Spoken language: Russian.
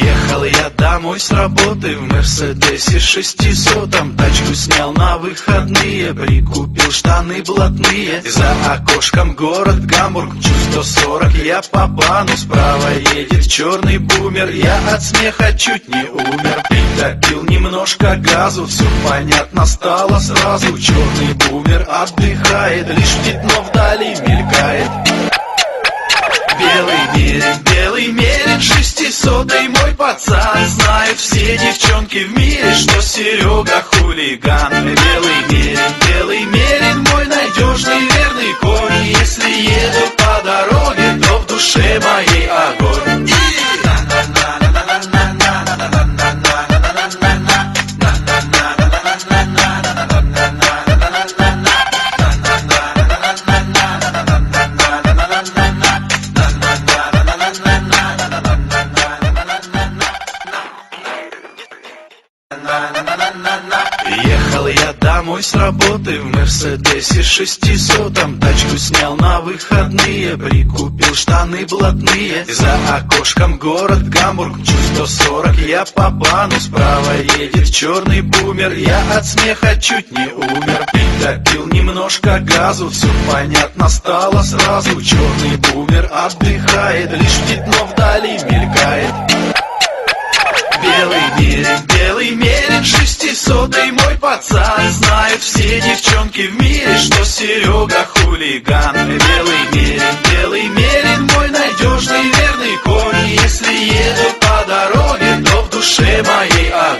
Ехал я домой с работы в Мерседесе шестисотом. Тачку снял на выходные, прикупил штаны блатные. За окошком город Гамбург, чуть 140 Я по бану, справа едет черный бумер Я от смеха чуть не умер. Притопил немножко газу, все понятно стало сразу. Черный бумер отдыхает, лишь пятно вдали мелькает пацан Знают все девчонки в мире, что Серега хулиган. Белый мерин, белый мерин, мой надежный верный конь. Если еду Ехал я домой с работы в Мерседесе шестисотом. Тачку снял на выходные, прикупил штаны блатные. За окошком город Гамбург, чуть 140 Я по плану, справа едет черный бумер Я от смеха чуть не умер. Притопил немножко газу, все понятно стало сразу. Черный бумер отдыхает, лишь пятно вдали мелькает. Белый мерин, сотый мой пацан Знают все девчонки в мире, что Серега хулиган. Белый мерин, белый мерин, мой надежный верный конь Если еду по дороге, то в душе моей огонь.